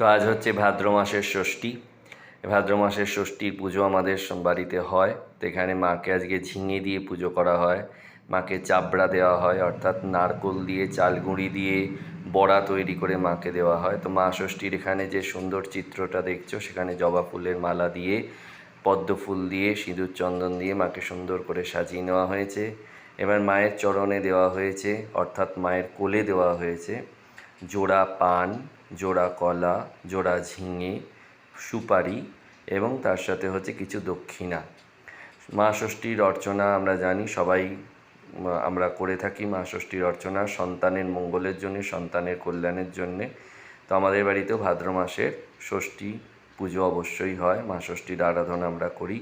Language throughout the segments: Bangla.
তো আজ হচ্ছে ভাদ্র মাসের ষষ্ঠী। ভাদ্র মাসের ষষ্ঠীর পুজো আমাদের বাড়িতে হয়। তো এখানে মাকে আজকে ঝিঙে দিয়ে পুজো করা হয়। মাকে চাবড়া দেওয়া হয়, অর্থাৎ নারকোল দিয়ে চাল গুঁড়ি দিয়ে বড়া তৈরি করে মাকে দেওয়া হয়। তো মা ষষ্ঠীর এখানে যে সুন্দর চিত্রটা দেখছ, সেখানে জবা ফুলের মালা দিয়ে, পদ্ম ফুল দিয়ে, সিঁদুর চন্দন দিয়ে মাকে সুন্দর করে সাজিয়ে নেওয়া হয়েছে। এবার মায়ের চরণে দেওয়া হয়েছে, অর্থাৎ মায়ের কোলে দেওয়া হয়েছে। জোড়া পান, জোড়া কলা, জোড়া ঝিঙে, সুপারি এবং তার সাথে হচ্ছে কিছু দক্ষিণা। মা ষষ্ঠীর অর্চনা আমরা জানি, সবাই আমরা করে থাকি মা ষষ্ঠীর অর্চনা, সন্তানের মঙ্গলের জন্য, সন্তানের কল্যাণের জন্যে। তো আমাদের বাড়িতেও ভাদ্র মাসের ষষ্ঠী পুজো অবশ্যই হয়, মা ষষ্ঠীর আরাধনা আমরা করি।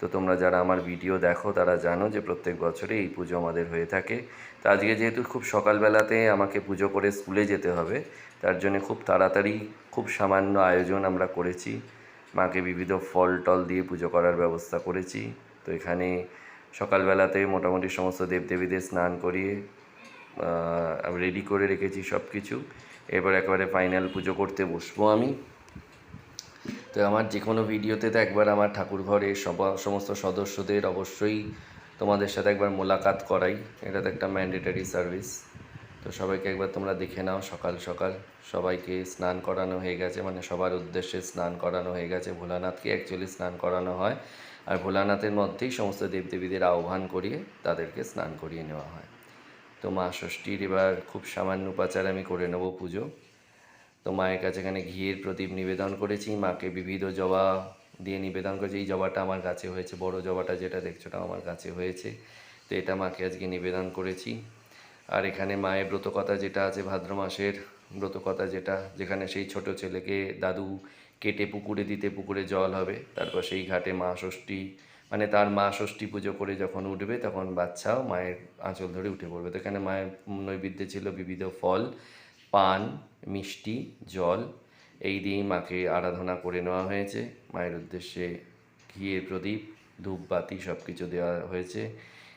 তো তোমরা যারা আমার ভিডিও দেখো, তারা জানো যে প্রত্যেক বছরে এই পুজো আমাদের হয়ে থাকে। তো আজকে যেহেতু খুব সকালবেলাতে আমাকে পুজো করে স্কুলে যেতে হবে, তার জন্য খুব তাড়াতাড়ি খুব সামান্য আয়োজন আমরা করেছি। মাকে বিবিধ ফল টল দিয়ে পুজো করার ব্যবস্থা করেছি। তো এখানে সকালবেলাতে মোটামুটি সমস্ত দেবদেবীদের স্নান করিয়ে রেডি করে রেখেছি সব কিছু এবার একেবারে ফাইনাল পুজো করতে বসবো আমি। তো আমার যে কোনো ভিডিওতে তো একবার আমার ঠাকুর ঘরে সমস্ত সদস্যদের অবশ্যই তোমাদের সাথে একবার মোলাকাত করাই। এটা তো একটা ম্যান্ডেটারি সার্ভিস তো সবাইকে একবার তোমরা দেখে নাও সকাল সকাল। সবাইকে স্নান করানো হয়ে গেছে মানে সবার উদ্দেশ্যে স্নান করানো হয়ে গেছে। ভোলানাথকে অ্যাকচুয়ালি স্নান করানো হয়। আর ভোলানাথের মধ্যেই সমস্ত দেবদেবীদের আহ্বান করিয়ে তাদেরকে স্নান করিয়ে নেওয়া হয়। তো মা ষষ্ঠীর এবার খুব সামান্য উপাচার আমি করে নেব পুজো। তো মায়ের কাছে এখানে ঘিয়ের প্রদীপ নিবেদন করেছি, মাকে বিবিধ জবা দিয়ে নিবেদন করেছি। এই জবাটা আমার কাছে হয়েছে, বড় জবাটা যেটা দেখছ ওটা আমার কাছে হয়েছে। তো এটা মাকে আজকে নিবেদন করেছি। আর এখানে মায়ের ব্রতকথা যেটা আছে, ভাদ্র মাসের ব্রতকথা যেটা, যেখানে সেই ছোট ছেলেকে দাদু কেটে পুকুরে দিতে পুকুরে জল হবে, তারপর সেই ঘাটে মা ষষ্ঠী মানে তার মা ষষ্ঠী পুজো করে যখন উঠবে, তখন বাচ্চাও মায়ের আঁচল ধরে উঠে পড়বে। তো এখানে মায়ের নৈবেদ্যে ছিল বিবিধ ফল পান, মিষ্টি, জল, এই দিয়েই মাকে আরাধনা করে নেওয়া হয়েছে। মায়ের উদ্দেশ্যে ঘিয়ের প্রদীপ ধূপবাতি সব কিছু দেওয়া হয়েছে।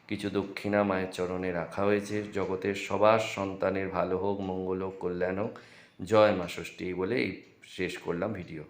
কিছু দক্ষিণা মায়ের চরণে রাখা হয়েছে। জগতের সবার সন্তানের ভালো হোক, মঙ্গল হোক, কল্যাণ হোক, জয় মা ষষ্ঠী বলে এই শেষ করলাম ভিডিও।